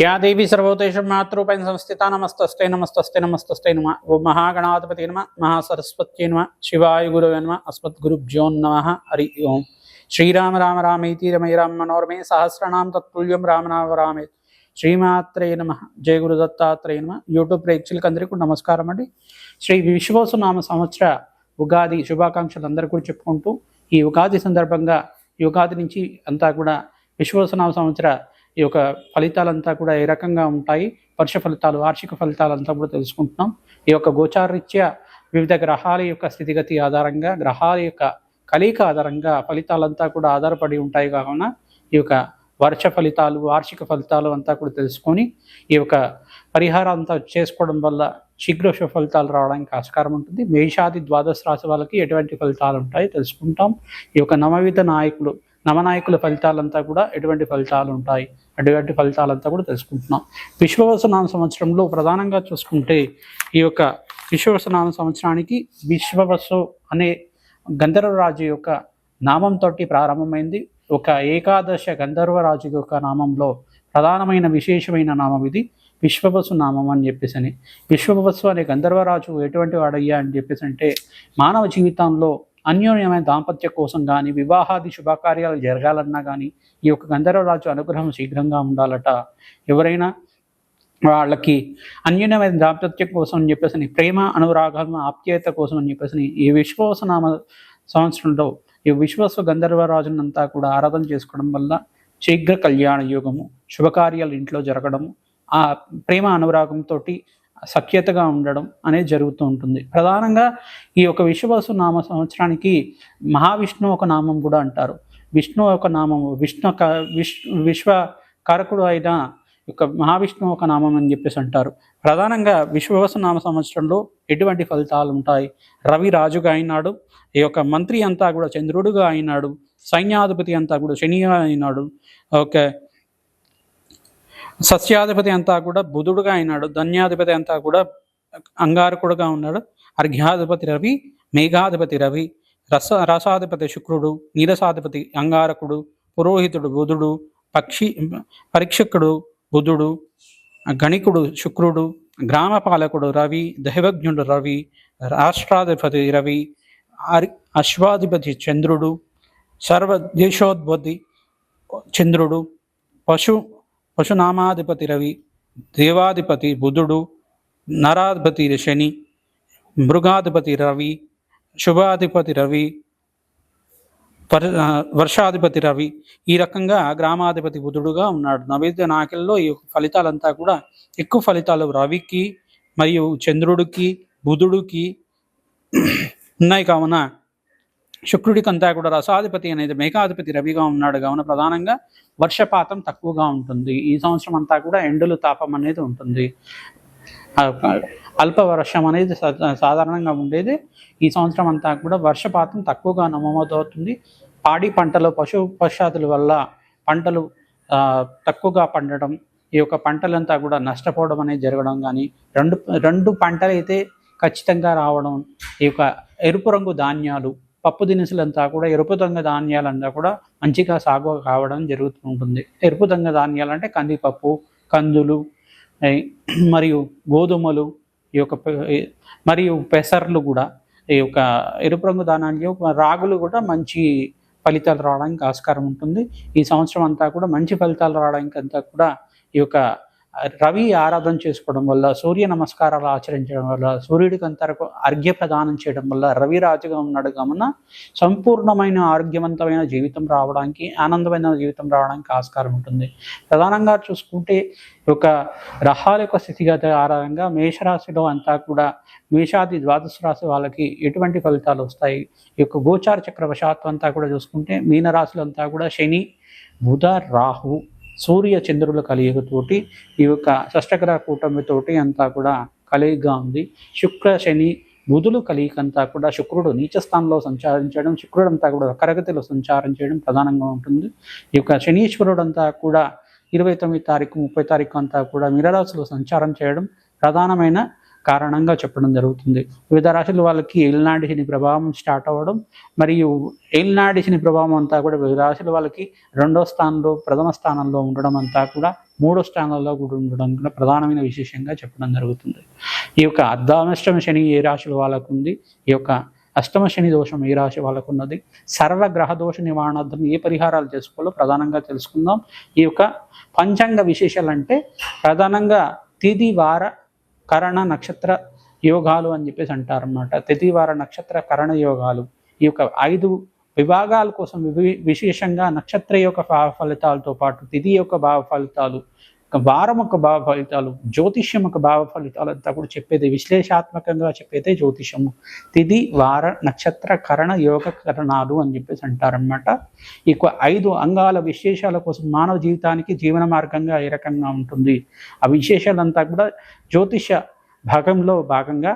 Yeah దేవి సర్వోతేషు మాతృపైన సంస్థిత నమస్తస్తే నమస్తస్తే నమస్తస్తే నమ. ఓ మహాగణాధిపతి నమ మహాసరస్వత్యై నమ. శివాయ గురువే నమ అస్మద్గురుభ్యో నమ. హరి ఓం. శ్రీరామ రామ రామేతి రమై రామ మనోరమే సహస్రనాం తత్తుల్యం రామనామ రామే. శ్రీమాత్రే నమ. జయ గురు దత్తాత్రేయ నమ. యూట్యూబ్ ప్రేక్షకులకు అందరికీ నమస్కారం అండి. శ్రీ విశ్వసు నామ సంవత్సర ఉగాది శుభాకాంక్షలు అందరూ కూడా చెప్పుకుంటూ ఈ ఉగాది సందర్భంగా ఈ ఉగాది నుంచి అంతా కూడా విశ్వసనామ సంవత్సర ఈ యొక్క ఫలితాలంతా కూడా ఏ రకంగా ఉంటాయి? వర్ష ఫలితాలు వార్షిక ఫలితాలంతా కూడా తెలుసుకుంటున్నాం. ఈ యొక్క గోచారరీత్యా వివిధ గ్రహాల యొక్క స్థితిగతి ఆధారంగా గ్రహాల యొక్క కలయిక ఆధారంగా ఫలితాలంతా కూడా ఆధారపడి ఉంటాయి కావున ఈ యొక్క వర్ష ఫలితాలు వార్షిక ఫలితాలు అంతా కూడా తెలుసుకొని ఈ యొక్క పరిహారం అంతా చేసుకోవడం వల్ల శీఘ్ర ఫలితాలు రావడానికి ఆస్కారం ఉంటుంది. మేషాది ద్వాదశ రాశి వాళ్ళకి ఎటువంటి ఫలితాలు ఉంటాయి తెలుసుకుంటాం. ఈ యొక్క నవవిధ నాయకులు నవనాయకుల ఫలితాలంతా కూడా ఎటువంటి ఫలితాలు ఉంటాయి అటువంటి ఫలితాలంతా కూడా తెలుసుకుంటున్నాం. విశ్వవసనామ సంవత్సరంలో ప్రధానంగా చూసుకుంటే ఈ యొక్క విశ్వవసనామ సంవత్సరానికి విశ్వవసు అనే గంధర్వరాజు యొక్క నామంతో ప్రారంభమైంది. ఒక ఏకాదశ గంధర్వరాజు యొక్క నామంలో ప్రధానమైన విశేషమైన నామం ఇది విశ్వవసు నామం అని చెప్పేసి అని విశ్వవసు అనే గంధర్వరాజు ఎటువంటి వాడయ్యా అని చెప్పేసి అంటే మానవ జీవితంలో అన్యోన్యమైన దాంపత్య కోసం కానీ వివాహాది శుభకార్యాలు జరగాలన్నా కానీ ఈ యొక్క గంధర్వరాజు అనుగ్రహం శీఘ్రంగా ఉండాలట. ఎవరైనా వాళ్ళకి అన్యోన్యమైన దాంపత్యం కోసం అని చెప్పేసి ప్రేమ అనురాగం ఆప్యాయత కోసం అని చెప్పేసి ఈ విశ్వాసనామ సంవత్సరంలో ఈ విశ్వస్వ గంధర్వరాజునంతా కూడా ఆరాధన చేసుకోవడం వల్ల శీఘ్ర కళ్యాణ యోగము శుభకార్యాలు ఇంట్లో జరగడము ఆ ప్రేమ అనురాగంతో సఖ్యతగా ఉండడం అనేది జరుగుతూ ఉంటుంది. ప్రధానంగా ఈ యొక్క విశ్వవసు నామ సంవత్సరానికి మహావిష్ణువు ఒక నామం కూడా అంటారు. విష్ణు ఒక నామం విష్ణు క విశ్ విశ్వ కారకుడు అయిన యొక్క మహావిష్ణువు ఒక నామం అని చెప్పేసి అంటారు. ప్రధానంగా విశ్వవసు నామ సంవత్సరంలో ఎటువంటి ఫలితాలు ఉంటాయి? రవి రాజుగా అయినాడు ఈ యొక్క మంత్రి అంతా కూడా చంద్రుడుగా అయినాడు సైన్యాధిపతి అంతా కూడా శనిగా అయినాడు ఓకే. సస్యాధిపతి అంతా కూడా బుధుడుగా అయినాడు ధన్యాధిపతి అంతా కూడా అంగారకుడుగా ఉన్నాడు. అర్ఘ్యాధిపతి రవి మేఘాధిపతి రవి రస రసాధిపతి శుక్రుడు నీరసాధిపతి అంగారకుడు పురోహితుడు బుధుడు పక్షి పరీక్షకుడు బుధుడు గణికుడు శుక్రుడు గ్రామపాలకుడు రవి దైవజ్ఞుడు రవి రాష్ట్రాధిపతి రవి అరి అశ్వాధిపతి చంద్రుడు సర్వ దేశోద్భతి చంద్రుడు పశు పశునామాధిపతి రవి దేవాధిపతి బుధుడు నరాధిపతి శని మృగాధిపతి రవి శుభాధిపతి రవి పరి వర్షాధిపతి రవి ఈ రకంగా గ్రామాధిపతి బుధుడుగా ఉన్నాడు. నైవేద్య నాయకుల్లో ఈ ఫలితాలంతా కూడా ఎక్కువ ఫలితాలు రవికి మరియు చంద్రుడికి బుధుడికి ఉన్నాయి కావున శుక్రుడికంతా కూడా రసాధిపతి అనేది మేఘాధిపతి రవిగా ఉన్నాడు. కావున ప్రధానంగా వర్షపాతం తక్కువగా ఉంటుంది. ఈ సంవత్సరం అంతా కూడా ఎండలు తాపం అనేది ఉంటుంది. అల్ప వర్షం అనేది సా- సాధారణంగా ఉండేది. ఈ సంవత్సరం అంతా కూడా వర్షపాతం తక్కువగా నమోదవుతుంది. పాడి పంటలు పశు పశ్చాతుల వల్ల పంటలు తక్కువగా పండడం ఈ యొక్క పంటలంతా కూడా నష్టపోవడం అనేది జరగడం కానీ రెండు రెండు పంటలు అయితే ఖచ్చితంగా రావడం ఈ యొక్క ఎరుపు రంగు ధాన్యాలు పప్పు దినుసులంతా కూడా ఎరుపు రంగు ధాన్యాలంతా కూడా మంచిగా సాగు కావడం జరుగుతూ ఉంటుంది. ఎరుపు రంగు ధాన్యాలు అంటే కందిపప్పు కందులు మరియు గోధుమలు ఈ యొక్క మరియు పెసర్లు కూడా ఈ యొక్క ఎరుపు రంగు ధాన్యాలు రాగులు కూడా మంచి ఫలితాలు రావడానికి ఆస్కారం ఉంటుంది. ఈ సంవత్సరం అంతా కూడా మంచి ఫలితాలు రావడానికి అంతా కూడా ఈ యొక్క రవి ఆరాధన చేసుకోవడం వల్ల సూర్య నమస్కారాలు ఆచరించడం వల్ల సూర్యుడికి అంతరకు అర్ఘ్య ప్రదానం చేయడం వల్ల రవి రాజుగా ఉన్నాడు కావున సంపూర్ణమైన ఆరోగ్యవంతమైన జీవితం రావడానికి ఆనందమైన జీవితం రావడానికి ఆస్కారం ఉంటుంది. ప్రధానంగా చూసుకుంటే ఒక యొక్క యొక్క స్థితిగత ఆధారంగా మేషరాశిలో అంతా కూడా మేషాది ద్వాదశ రాశి వాళ్ళకి ఎటువంటి ఫలితాలు వస్తాయి? ఈ యొక్క గోచార చక్రవశాత్తు అంతా కూడా చూసుకుంటే మీనరాశులంతా కూడా శని బుధ రాహు సూర్య చంద్రుల కలియుగతోటి ఈ యొక్క షష్టగ్రహ కూటమితోటి అంతా కూడా కలియుగా ఉంది. శుక్ర శని బుధులు కలియకంతా కూడా శుక్రుడు నీచ స్థానంలో సంచారించడం శుక్రుడు అంతా కూడా కరగతిలో సంచారం చేయడం ప్రధానంగా ఉంటుంది. ఈ యొక్క శనీశ్వరుడు అంతా కూడా ఇరవై తొమ్మిది తారీఖు ముప్పై తారీఖు అంతా కూడా మిరరాశిలో సంచారం చేయడం ప్రధానమైన కారణంగా చెప్పడం జరుగుతుంది. వివిధ రాశుల వాళ్ళకి ఏలినాటి శని ప్రభావం స్టార్ట్ అవ్వడం మరియు ఏలినాటి శని ప్రభావం అంతా కూడా వివిధ రాశుల వాళ్ళకి రెండో స్థానంలో ప్రథమ స్థానంలో ఉండడం అంతా కూడా మూడో స్థానంలో కూడా ఉండడం కూడా ప్రధానమైన విశేషంగా చెప్పడం జరుగుతుంది. ఈ యొక్క అర్ధానష్టమ శని ఏ రాశుల వాళ్ళకు ఉంది? ఈ యొక్క అష్టమ శని దోషం ఏ రాశి వాళ్ళకు ఉన్నది? సర్వగ్రహ దోష నివారణార్థం ఏ పరిహారాలు చేసుకోవాలో ప్రధానంగా తెలుసుకుందాం. ఈ యొక్క పంచాంగ విశేషాలు అంటే ప్రధానంగా తిది వార కరణ నక్షత్ర యోగాలు అని చెప్పేసి అంటారన్నమాట. తిథివార నక్షత్ర కరణ యోగాలు. ఈ యొక్క ఐదు విభాగాల కోసం వివి- విశేషంగా నక్షత్ర యొక్క భావ ఫలితాలతో పాటు తిథి యొక్క భావ ఫలితాలు వారం యొక్క భావ ఫలితాలు జ్యోతిష్యం యొక్క భావ ఫలితాలు అంతా కూడా చెప్పేది విశ్లేషాత్మకంగా చెప్పేదే జ్యోతిషము తిథి వార నక్షత్ర కరణ యోగ కరణాలు అని చెప్పేసి అంటారనమాట ఈ ఐదు అంగాల విశేషాల కోసం మానవ జీవితానికి జీవన మార్గంగా ఏ రకంగా ఉంటుంది? ఆ విశేషాలంతా కూడా జ్యోతిష భాగంలో భాగంగా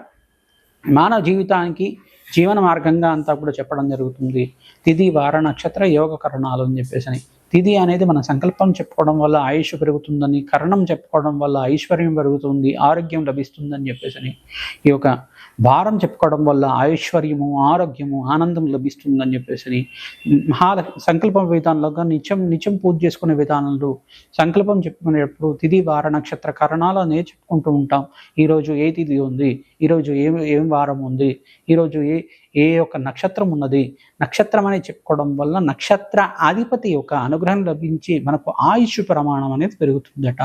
మానవ జీవితానికి జీవన మార్గంగా అంతా కూడా చెప్పడం జరుగుతుంది. తిది వార నక్షత్ర యోగ కరణాలు అని చెప్పేసి తిది తిథి అనేది మన సంకల్పం చెప్పుకోవడం వల్ల ఆయుష్ పెరుగుతుందని కరణం చెప్పుకోవడం వల్ల ఐశ్వర్యం పెరుగుతుంది ఆరోగ్యం లభిస్తుందని చెప్పేసి అని. ఈ యొక్క భారం చెప్పుకోవడం వల్ల ఐశ్వర్యము ఆరోగ్యము ఆనందం లభిస్తుందని చెప్పేసి అని. మహా సంకల్పం విధానంలో నిత్యం నిత్యం పూజ చేసుకునే విధానంలో సంకల్పం చెప్పుకునేటప్పుడు తిథి వార నక్షత్ర కరణాలు అనేది చెప్పుకుంటూ ఉంటాం ఈరోజు ఏ తిథి ఉంది ఈరోజు ఏం ఏం వారం ఉంది ఈరోజు ఏ ఏ యొక్క నక్షత్రం ఉన్నది? నక్షత్రం అని చెప్పుకోవడం వల్ల నక్షత్ర అధిపతి యొక్క అనుగ్రహం లభించి మనకు ఆయుష్ ప్రమాణం అనేది పెరుగుతుందట.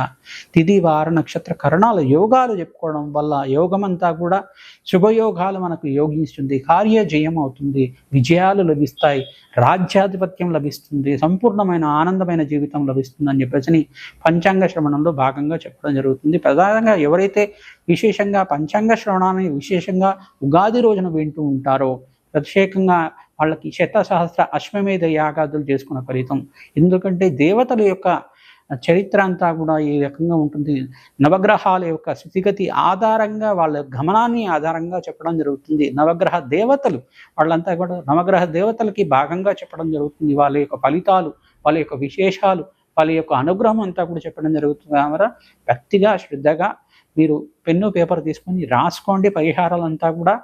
తిది వార నక్షత్ర కరణాల యోగాలు చెప్పుకోవడం వల్ల యోగమంతా కూడా శుభయోగాలు మనకు యోగిస్తుంది కార్య జయం అవుతుంది. విజయాలు లభిస్తాయి. రాజ్యాధిపత్యం లభిస్తుంది. సంపూర్ణమైన ఆనందమైన జీవితం లభిస్తుంది అని చెప్పేసి పంచాంగ శ్రవణంలో భాగంగా చెప్పడం జరుగుతుంది. ప్రధానంగా ఎవరైతే విశేషంగా పంచాంగ శ్రవణాన్ని విశేషంగా ఉగాది రోజున వింటూ ఉంటారో ప్రత్యేకంగా వాళ్ళకి శత సహస్ర అశ్వమేధ యాగాదులు చేసుకున్న ఫలితం. ఎందుకంటే దేవతల యొక్క చరిత్ర అంతా కూడా ఈ రకంగా ఉంటుంది. నవగ్రహాల యొక్క స్థితిగతి ఆధారంగా వాళ్ళ గమనాన్ని ఆధారంగా చెప్పడం జరుగుతుంది. నవగ్రహ దేవతలు వాళ్ళంతా కూడా నవగ్రహ దేవతలకి భాగంగా చెప్పడం జరుగుతుంది. వాళ్ళ యొక్క ఫలితాలు వాళ్ళ యొక్క విశేషాలు వాళ్ళ యొక్క అనుగ్రహం అంతా కూడా చెప్పడం జరుగుతుంది. కాబట్టి భక్తిగా శ్రద్ధగా మీరు పెన్ను పేపర్ తీసుకొని రాసుకోండి పరిహారాలంతా కూడా.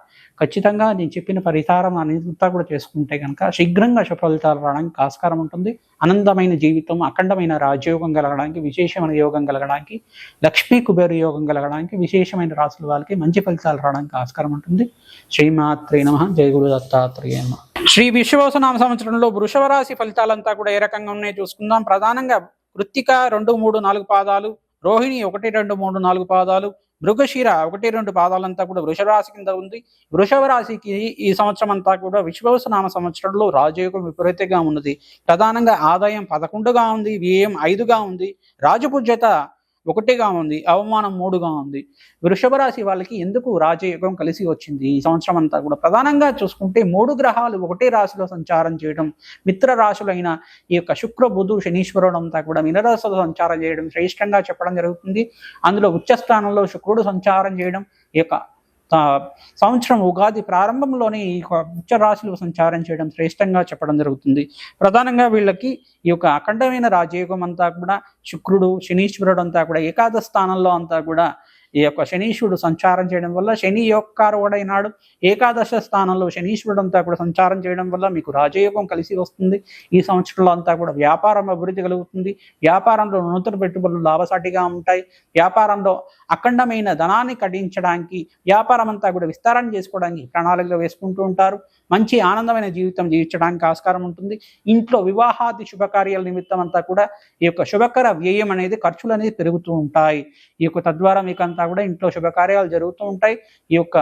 ఖచ్చితంగా నేను చెప్పిన పరిహారం అంతా కూడా చేసుకుంటే కనుక శీఘ్రంగా ఫలితాలు రావడానికి ఆస్కారం ఉంటుంది. ఆనందమైన జీవితం అఖండమైన రాజయోగం కలగడానికి విశేషమైన యోగం కలగడానికి లక్ష్మీ కుబేరు యోగం కలగడానికి విశేషమైన రాసుల వాళ్ళకి మంచి ఫలితాలు రావడానికి ఆస్కారం ఉంటుంది. శ్రీమాత్రే నమ. జయ గురు దత్తాత్రేయ నమ. శ్రీ విశ్వవసనామ సంవత్సరంలో వృషభ రాశి ఫలితాలంతా కూడా ఏ రకంగా ఉన్నాయో చూసుకుందాం. ప్రధానంగా కృత్తిక రెండు మూడు నాలుగు పాదాలు రోహిణి ఒకటి రెండు మూడు నాలుగు పాదాలు మృగశిర ఒకటి రెండు పాదాలంతా కూడా వృషభ రాశి కింద ఉంది. వృషభ రాశికి ఈ సంవత్సరం అంతా కూడా విశ్వవసనామ సంవత్సరంలో రాజయోగం విపరీతంగా ఉన్నది. ప్రధానంగా ఆదాయం పదకొండుగా ఉంది వ్యయం ఐదుగా ఉంది. రాజపూజ్యత ఒకటిగా ఉంది అవమానం మూడుగా ఉంది. వృషభ రాశి వాళ్ళకి ఎందుకు రాజయోగం కలిసి వచ్చింది? ఈ సంవత్సరం అంతా కూడా ప్రధానంగా చూసుకుంటే మూడు గ్రహాలు ఒకటే రాశిలో సంచారం చేయడం మిత్ర రాశులైన ఈ యొక్క శుక్ర బుధు శనీశ్వరుడు అంతా కూడా మినరాశులు సంచారం చేయడం శ్రేష్టంగా చెప్పడం జరుగుతుంది. అందులో ఉచ్చ స్థానంలో శుక్రుడు సంచారం చేయడం ఈ యొక్క సంవత్సరం ఉగాది ప్రారంభంలోనే ఈ ఉచ్చ రాశులు సంచారం చేయడం శ్రేష్టంగా చెప్పడం జరుగుతుంది. ప్రధానంగా వీళ్ళకి ఈ యొక్క అఖండమైన రాజయోగం అంతా కూడా శుక్రుడు శనీశ్వరుడు అంతా కూడా ఏకాదశ స్థానంలో అంతా కూడా ఈ యొక్క శనీశ్వరుడు సంచారం చేయడం వల్ల శని యొక్కారుడైనాడు ఏకాదశ స్థానంలో శనీశ్వరుడు అంతా కూడా సంచారం చేయడం వల్ల మీకు రాజయోగం కలిసి వస్తుంది. ఈ సంవత్సరంలో అంతా కూడా వ్యాపారం అభివృద్ధి కలుగుతుంది. వ్యాపారంలో నూతన పెట్టుబడులు లాభసాటిగా ఉంటాయి. వ్యాపారంలో అఖండమైన ధనాన్ని కట్టించడానికి వ్యాపారం అంతా కూడా విస్తారం చేసుకోవడానికి ప్రణాళికలు వేసుకుంటూ ఉంటారు. మంచి ఆనందమైన జీవితం జీవించడానికి ఆస్కారం ఉంటుంది. ఇంట్లో వివాహాది శుభకార్యాల నిమిత్తం అంతా కూడా ఈ యొక్క శుభకర వ్యయం అనేది ఖర్చులు అనేది పెరుగుతూ ఉంటాయి. ఈ యొక్క తద్వారా మీకు అంతా కూడా ఇంట్లో శుభకార్యాలు జరుగుతూ ఉంటాయి. ఈ యొక్క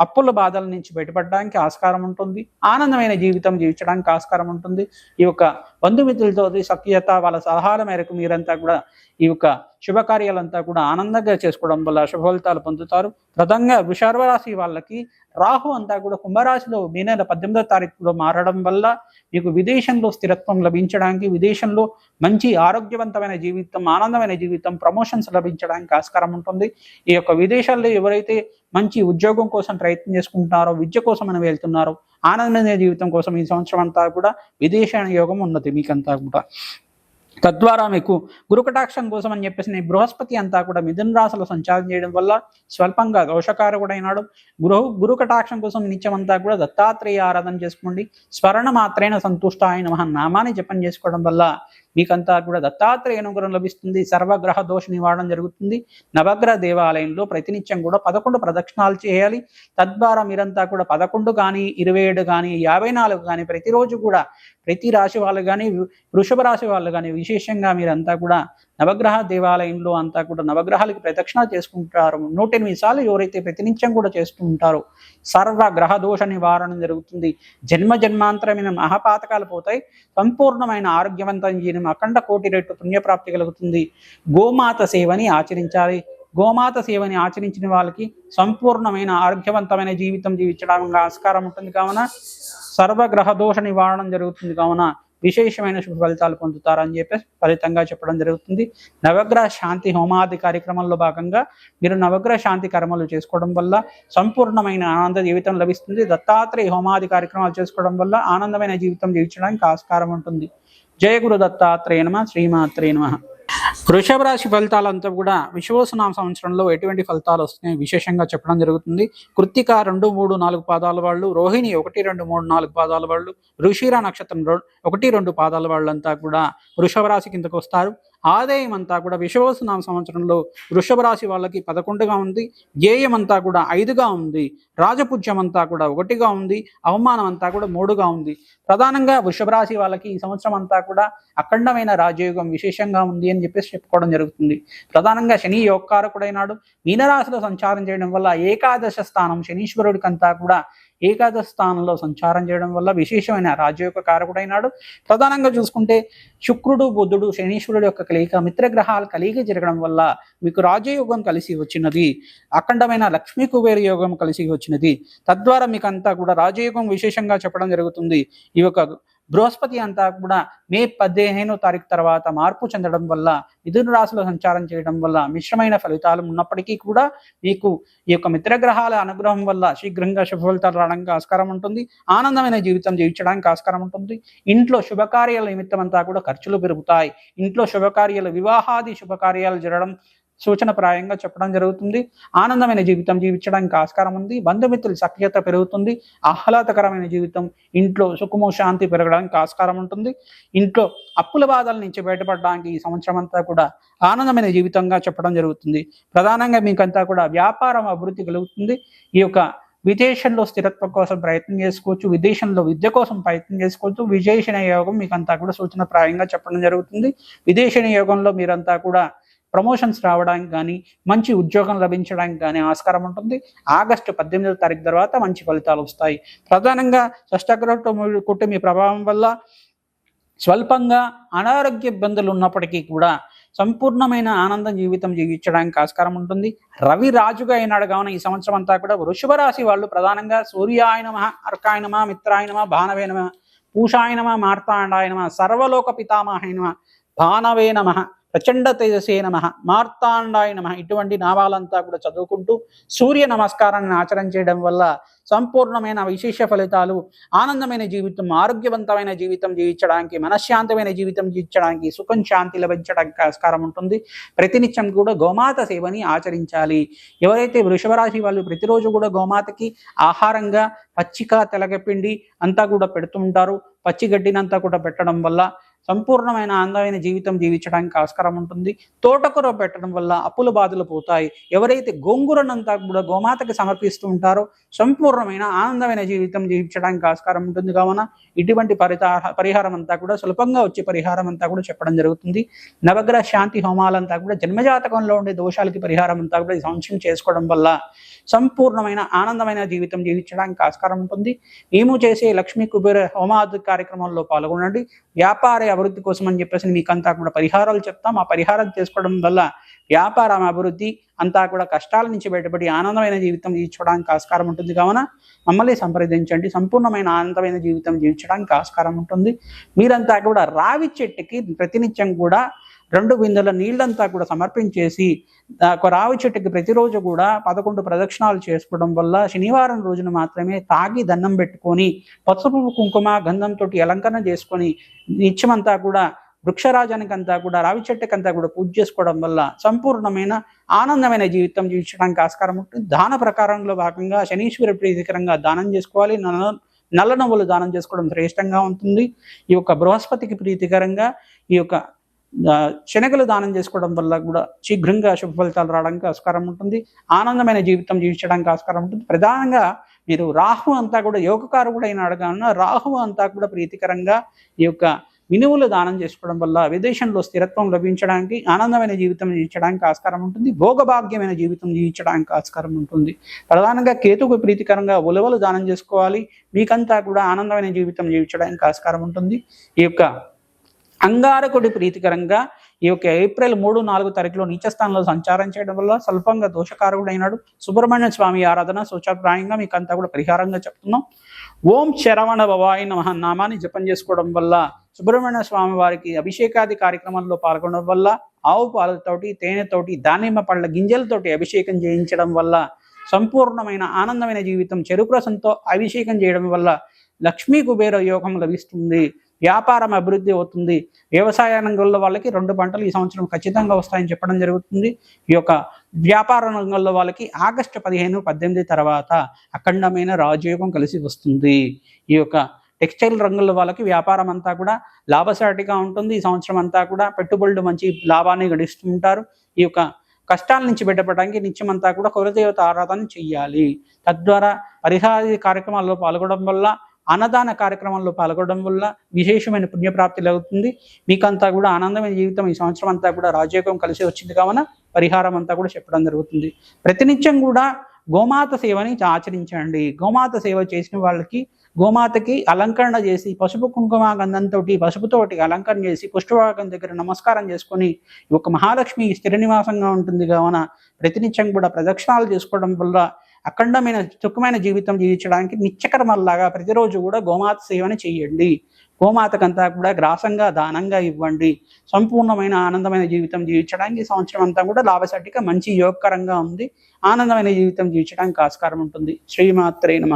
అప్పుల బాధల నుంచి బయటపడడానికి ఆస్కారం ఉంటుంది. ఆనందమైన జీవితం జీవించడానికి ఆస్కారం ఉంటుంది. ఈ యొక్క బంధుమిత్రులతో సఖ్యత వాళ్ళ సలహాల మేరకు మీరంతా కూడా ఈ యొక్క శుభకార్యాలంతా కూడా ఆనందంగా చేసుకోవడం వల్ల శుభఫలితాలు పొందుతారు. ప్రధానంగా వృషర్వరాశి వాళ్ళకి రాహు అంతా కూడా కుంభరాశిలో మే నెల పద్దెనిమిదో తారీఖులో మారడం వల్ల మీకు విదేశంలో స్థిరత్వం లభించడానికి విదేశంలో మంచి ఆరోగ్యవంతమైన జీవితం ఆనందమైన జీవితం ప్రమోషన్స్ లభించడానికి ఆస్కారం ఉంటుంది. ఈ యొక్క విదేశాల్లో ఎవరైతే మంచి ఉద్యోగం కోసం ప్రయత్నం చేసుకుంటున్నారో విద్య కోసం అని వెళ్తున్నారో ఆనందమైన జీవితం కోసం ఈ సంవత్సరం అంతా కూడా విదేశాన యోగం ఉన్నది మీకంతా కూడా. తద్వారా మీకు గురుకటాక్షం కోసం అని చెప్పేసి నేను బృహస్పతి అంతా కూడా మిథున రాశిలో సంచారం చేయడం వల్ల స్వల్పంగా దోషకారకుడైనాడు గురు గురుకటాక్షం కోసం నిత్యం అంతా కూడా దత్తాత్రేయ ఆరాధన చేసుకోండి. స్మరణ మాత్రైన సంతుష్ట ఆయన మహా నామాన్ని జపం చేసుకోవడం వల్ల మీకంతా కూడా దత్తాత్రేయ అనుగ్రహం లభిస్తుంది. సర్వగ్రహ దోష నివారణ జరుగుతుంది. నవగ్రహ దేవాలయంలో ప్రతినిత్యం కూడా పదకొండు ప్రదక్షిణాలు చేయాలి. తద్వారా మీరంతా కూడా పదకొండు కానీ ఇరవై ఏడు కానీ యాభై నాలుగు కానీ ప్రతిరోజు కూడా ప్రతి రాశి వాళ్ళు కానీ వృషభ రాశి వాళ్ళు కానీ విశేషంగా మీరంతా కూడా నవగ్రహ దేవాలయంలో అంతా కూడా నవగ్రహాలకి ప్రదక్షిణ చేసుకుంటారు. నూట ఎనిమిది సార్లు ఎవరైతే ప్రతినిత్యం కూడా చేస్తూ ఉంటారో సర్వ గ్రహ దోష నివారణ జరుగుతుంది. జన్మ జన్మాంతరమైన మహాపాతకాలు పోతాయి. సంపూర్ణమైన ఆరోగ్యవంతం జీవనం అఖండ కోటి రెట్టు పుణ్యప్రాప్తి కలుగుతుంది. గోమాత సేవని ఆచరించాలి. గోమాత సేవని ఆచరించిన వాళ్ళకి సంపూర్ణమైన ఆరోగ్యవంతమైన జీవితం జీవించడానికి ఆస్కారం ఉంటుంది కావున. సర్వగ్రహ దోష నివారణ జరుగుతుంది కావున. విశేషమైన శుభ ఫలితాలు పొందుతారని చెప్పేసి ఫలితంగా చెప్పడం జరుగుతుంది. నవగ్రహ శాంతి హోమాది కార్యక్రమంలో భాగంగా మీరు నవగ్రహ శాంతి కర్మలు చేసుకోవడం వల్ల సంపూర్ణమైన ఆనంద జీవితం లభిస్తుంది. దత్తాత్రేయ హోమాది కార్యక్రమాలు చేసుకోవడం వల్ల ఆనందమైన జీవితం జీవించడానికి ఆస్కారం ఉంటుంది. జయ గురు దత్తాత్రేయ నమ శ్రీమాత్రే నమ. వృషభ రాశి ఫలితాలంతా కూడా విశ్వసనామ సంవత్సరంలో ఎటువంటి ఫలితాలు వస్తున్నాయి? విశేషంగా చెప్పడం జరుగుతుంది. కృత్తిక రెండు మూడు నాలుగు పాదాల వాళ్ళు రోహిణి ఒకటి రెండు మూడు నాలుగు పాదాల వాళ్ళు ఋషిర నక్షత్రం ఒకటి రెండు పాదాల వాళ్ళంతా కూడా వృషభ రాశి కిందకు వస్తారు. ఆదాయం అంతా కూడా విశ్వవసనామ సంవత్సరంలో వృషభ రాశి వాళ్ళకి పదకొండుగా ఉంది జ్ఞేయం అంతా కూడా ఐదుగా ఉంది రాజపుజ్యం అంతా కూడా ఒకటిగా ఉంది అవమానం అంతా కూడా మూడుగా ఉంది. ప్రధానంగా వృషభ రాశి వాళ్ళకి ఈ సంవత్సరం అంతా కూడా అఖండమైన రాజయోగం విశేషంగా ఉంది అని చెప్పేసి చెప్పుకోవడం జరుగుతుంది. ప్రధానంగా శని యోగకారకుడైనాడు. మీనరాశిలో సంచారం చేయడం వల్ల ఏకాదశ స్థానం శనీశ్వరుడికంతా కూడా ఏకాదశ స్థానంలో సంచారం చేయడం వల్ల విశేషమైన రాజయోగ కారకుడైనాడు. ప్రధానంగా చూసుకుంటే శుక్రుడు బుద్ధుడు శనీశ్వరుడు యొక్క కలియిక మిత్రగ్రహాలు కలిగి జరగడం వల్ల మీకు రాజయోగం కలిసి వచ్చినది. అఖండమైన లక్ష్మీ కుబేర యోగం కలిసి వచ్చినది. తద్వారా మీకు అంతా కూడా రాజయోగం విశేషంగా చెప్పడం జరుగుతుంది. ఈ యొక్క బృహస్పతి అంతా కూడా మే పదిహేనో తారీఖు తర్వాత మార్పు చెందడం వల్ల మిథున రాశిలో సంచారం చేయడం వల్ల మిశ్రమైన ఫలితాలు ఉన్నప్పటికీ కూడా మీకు ఈ యొక్క మిత్రగ్రహాల అనుగ్రహం వల్ల శీఘ్రంగా శుభ ఫలితాలు రావడానికి ఆస్కారం ఉంటుంది. ఆనందమైన జీవితం జీవించడానికి ఆస్కారం ఉంటుంది. ఇంట్లో శుభకార్యాల నిమిత్తం అంతా కూడా ఖర్చులు పెరుగుతాయి. ఇంట్లో శుభకార్యాలు వివాహాది శుభకార్యాలు జరగడం సూచనప్రాయంగా చెప్పడం జరుగుతుంది. ఆనందమైన జీవితం జీవించడానికి ఆస్కారం ఉంది. బంధుమిత్రుల సఖ్యత పెరుగుతుంది. ఆహ్లాదకరమైన జీవితం ఇంట్లో సుఖము శాంతి పెరగడానికి ఆస్కారం ఉంటుంది. ఇంట్లో అప్పుల బాధల నుంచి బయటపడడానికి ఈ సంవత్సరం అంతా కూడా ఆనందమైన జీవితంగా చెప్పడం జరుగుతుంది. ప్రధానంగా మీకంతా కూడా వ్యాపారం అభివృద్ధి కలుగుతుంది. ఈ యొక్క విదేశంలో స్థిరత్వం కోసం ప్రయత్నం చేసుకోవచ్చు. విదేశంలో విద్య కోసం ప్రయత్నం చేసుకోవచ్చు. విదేశీయ యోగం మీకంతా కూడా సూచన ప్రాయంగా చెప్పడం జరుగుతుంది. విదేశీయ యోగంలో మీరంతా కూడా ప్రమోషన్స్ రావడానికి కానీ మంచి ఉద్యోగం లభించడానికి కానీ ఆస్కారం ఉంటుంది. ఆగస్టు పద్దెనిమిదవ తారీఖు తర్వాత మంచి ఫలితాలు వస్తాయి. ప్రధానంగా షష్టగ్రహ కుటుంబీ ప్రభావం వల్ల స్వల్పంగా అనారోగ్య ఇబ్బందులు ఉన్నప్పటికీ కూడా సంపూర్ణమైన ఆనందం జీవితం జీవించడానికి ఆస్కారం ఉంటుంది. రవి రాజుగా అయినాడు కావున ఈ సంవత్సరం అంతా కూడా వృషభ రాశి వాళ్ళు ప్రధానంగా సూర్యాయనమ అర్కాయనమ మిత్రాయనమ భానవేనమ పూషాయనమ మార్తాండాయనమ సర్వలోక పితామహైనమ భానవే నమ. ప్రచండ తేజసే నమ. మార్తాండాయ నమ. ఇటువంటి నామాలంతా కూడా చదువుకుంటూ సూర్య నమస్కారాన్ని ఆచరణ చేయడం వల్ల సంపూర్ణమైన విశేష ఫలితాలు ఆనందమైన జీవితం ఆరోగ్యవంతమైన జీవితం జీవించడానికి మనశ్శాంతమైన జీవితం జీవించడానికి సుఖం శాంతి లభించడానికి ఆస్కారం ఉంటుంది. ప్రతినిత్యం కూడా గోమాత సేవని ఆచరించాలి. ఎవరైతే వృషభరాశి వాళ్ళు ప్రతిరోజు కూడా గోమాతకి ఆహారంగా పచ్చిక తెలగపిండి అంతా కూడా పెడుతుంటారు పచ్చి గడ్డినంతా కూడా పెట్టడం వల్ల సంపూర్ణమైన ఆనందమైన జీవితం జీవించడానికి ఆస్కారం ఉంటుంది. తోటకూర పెట్టడం వల్ల అప్పుల బాధలు పోతాయి. ఎవరైతే గోంగూరనంతా కూడా గోమాతకి సమర్పిస్తూ ఉంటారో సంపూర్ణమైన ఆనందమైన జీవితం జీవించడానికి ఆస్కారం ఉంటుంది. కావున ఇటువంటి పరిహార పరిహారం అంతా కూడా సులభంగా వచ్చే పరిహారం అంతా కూడా చెప్పడం జరుగుతుంది. నవగ్రహ శాంతి హోమాలంతా కూడా జన్మజాతకంలో ఉండే దోషాలకి పరిహారం అంతా కూడా ఈ సంవత్సరం చేసుకోవడం వల్ల సంపూర్ణమైన ఆనందమైన జీవితం జీవించడానికి ఆస్కారం ఉంటుంది. మేము చేసే లక్ష్మీ కుబేర హోమాది కార్యక్రమంలో పాల్గొనండి. వ్యాపార అభివృద్ధి కోసం అని చెప్పేసి మీకంతా కూడా పరిహారాలు చెప్తాం. ఆ పరిహారం చేసుకోవడం వల్ల వ్యాపారం అభివృద్ధి అంతా కూడా కష్టాల నుంచి బయటపడి ఆనందమైన జీవితం జీవించడానికి ఆస్కారం ఉంటుంది. కావున మమ్మల్ని సంప్రదించండి. సంపూర్ణమైన ఆనందమైన జీవితం జీవించడానికి ఆస్కారం ఉంటుంది. మీరంతా కూడా రావి చెట్టుకి ప్రతినిత్యం కూడా రెండు బిందెల నీళ్ళంతా కూడా సమర్పించేసి రావి చెట్టుకి ప్రతిరోజు కూడా పదకొండు ప్రదక్షిణాలు చేసుకోవడం వల్ల శనివారం రోజున మాత్రమే తాగి దండం పెట్టుకొని పసుపు కుంకుమ గంధంతో అలంకరణ చేసుకొని నిత్యమంతా కూడా వృక్షరాజానికంతా కూడా రావి చెట్టుకంతా కూడా పూజ చేసుకోవడం వల్ల సంపూర్ణమైన ఆనందమైన జీవితం జీవించడానికి ఆస్కారం ఉంటుంది. దాన ప్రకారంలో భాగంగా శనీశ్వరి ప్రీతికరంగా దానం చేసుకోవాలి. నల్ల నల్ల నువ్వులు దానం చేసుకోవడం శ్రేష్టంగా ఉంటుంది. ఈ యొక్క బృహస్పతికి ప్రీతికరంగా ఈ యొక్క శనగలు దానం చేసుకోవడం వల్ల కూడా శీఘ్రంగా శుభ ఫలితాలు రావడానికి ఆస్కారం ఉంటుంది. ఆనందమైన జీవితం జీవించడానికి ఆస్కారం ఉంటుంది. ప్రధానంగా మీరు రాహు అంతా కూడా యోగకారుడు అయిన అడగాలన్నా రాహు అంతా కూడా ప్రీతికరంగా ఈ యొక్క మినువులు దానం చేసుకోవడం వల్ల విదేశంలో స్థిరత్వం లభించడానికి ఆనందమైన జీవితం జీవించడానికి ఆస్కారం ఉంటుంది. భోగభాగ్యమైన జీవితం జీవించడానికి ఆస్కారం ఉంటుంది. ప్రధానంగా కేతుకు ప్రీతికరంగా ఉలవలు దానం చేసుకోవాలి. మీకంతా కూడా ఆనందమైన జీవితం జీవించడానికి ఆస్కారం ఉంటుంది. ఈ యొక్క అంగారకుడి ప్రీతికరంగా ఈ యొక్క ఏప్రిల్ మూడు నాలుగు తారీఖులో నీచస్థానంలో సంచారం చేయడం వల్ల స్వల్పంగా దోషకారకుడైనాడు సుబ్రహ్మణ్య స్వామి ఆరాధన సూచప్రాయంగా మీకు అంతా కూడా పరిహారంగా చెప్తున్నాం. ఓం శరవణ భవాయి నమ నామాన్ని జపం చేసుకోవడం వల్ల సుబ్రహ్మణ్య స్వామి వారికి అభిషేకాది కార్యక్రమంలో పాల్గొనడం వల్ల ఆవు పాలతోటి తేనెతోటి దానిమ్మ పళ్ళ గింజలతోటి అభిషేకం చేయించడం వల్ల సంపూర్ణమైన ఆనందమైన జీవితం చెరుకు రసంతో అభిషేకం చేయడం వల్ల లక్ష్మీ కుబేర యోగం లభిస్తుంది. వ్యాపారం అభివృద్ధి అవుతుంది. వ్యవసాయ రంగంలో వాళ్ళకి రెండు పంటలు ఈ సంవత్సరం ఖచ్చితంగా వస్తాయని చెప్పడం జరుగుతుంది. ఈ యొక్క వ్యాపార రంగంలో వాళ్ళకి ఆగస్టు పదిహేను పద్దెనిమిది తర్వాత అఖండమైన రాజయోగం కలిసి వస్తుంది. ఈ యొక్క టెక్స్టైల్ రంగంలో వాళ్ళకి వ్యాపారం అంతా కూడా లాభసాటిగా ఉంటుంది. ఈ సంవత్సరం అంతా కూడా పెట్టుబడులు మంచి లాభాన్ని గడిస్తుంటారు ఈ యొక్క కష్టాల నుంచి బయటపడడానికి నిత్యమంతా కూడా కులదేవత ఆరాధన చెయ్యాలి. తద్వారా పరిహార కార్యక్రమాల్లో పాల్గొనడం వల్ల అన్నదాన కార్యక్రమంలో పాల్గొనడం వల్ల విశేషమైన పుణ్యప్రాప్తి అవుతుంది మీకంతా కూడా ఆనందమైన జీవితం ఈ సంవత్సరం అంతా కూడా రాజయోగం కలిసి వచ్చింది కావున పరిహారం అంతా కూడా చెప్పడం జరుగుతుంది. ప్రతినిత్యం కూడా గోమాత సేవని ఆచరించండి. గోమాత సేవ చేసిన వాళ్ళకి గోమాతకి అలంకరణ చేసి పసుపు కుంకుమ గంధంతో పసుపుతోటి అలంకరణ చేసి పుష్పభాగం దగ్గర నమస్కారం చేసుకొని ఒక మహాలక్ష్మి స్థిర నివాసంగా ఉంటుంది కావున ప్రతినిత్యం కూడా ప్రదక్షిణాలు చేసుకోవడం వల్ల అఖండమైన సుఖమైన జీవితం జీవించడానికి నిత్యకర్మల్లాగా ప్రతిరోజు కూడా గోమాత సేవని చేయండి. గోమాతకంతా కూడా గ్రాసంగా దానంగా ఇవ్వండి. సంపూర్ణమైన ఆనందమైన జీవితం జీవించడానికి సంవత్సరం అంతా కూడా లాభసాటిగా మంచి యోగకరంగా ఉంది. ఆనందమైన జీవితం జీవించడానికి ఆస్కారం ఉంటుంది. శ్రీమాత్రే నమ.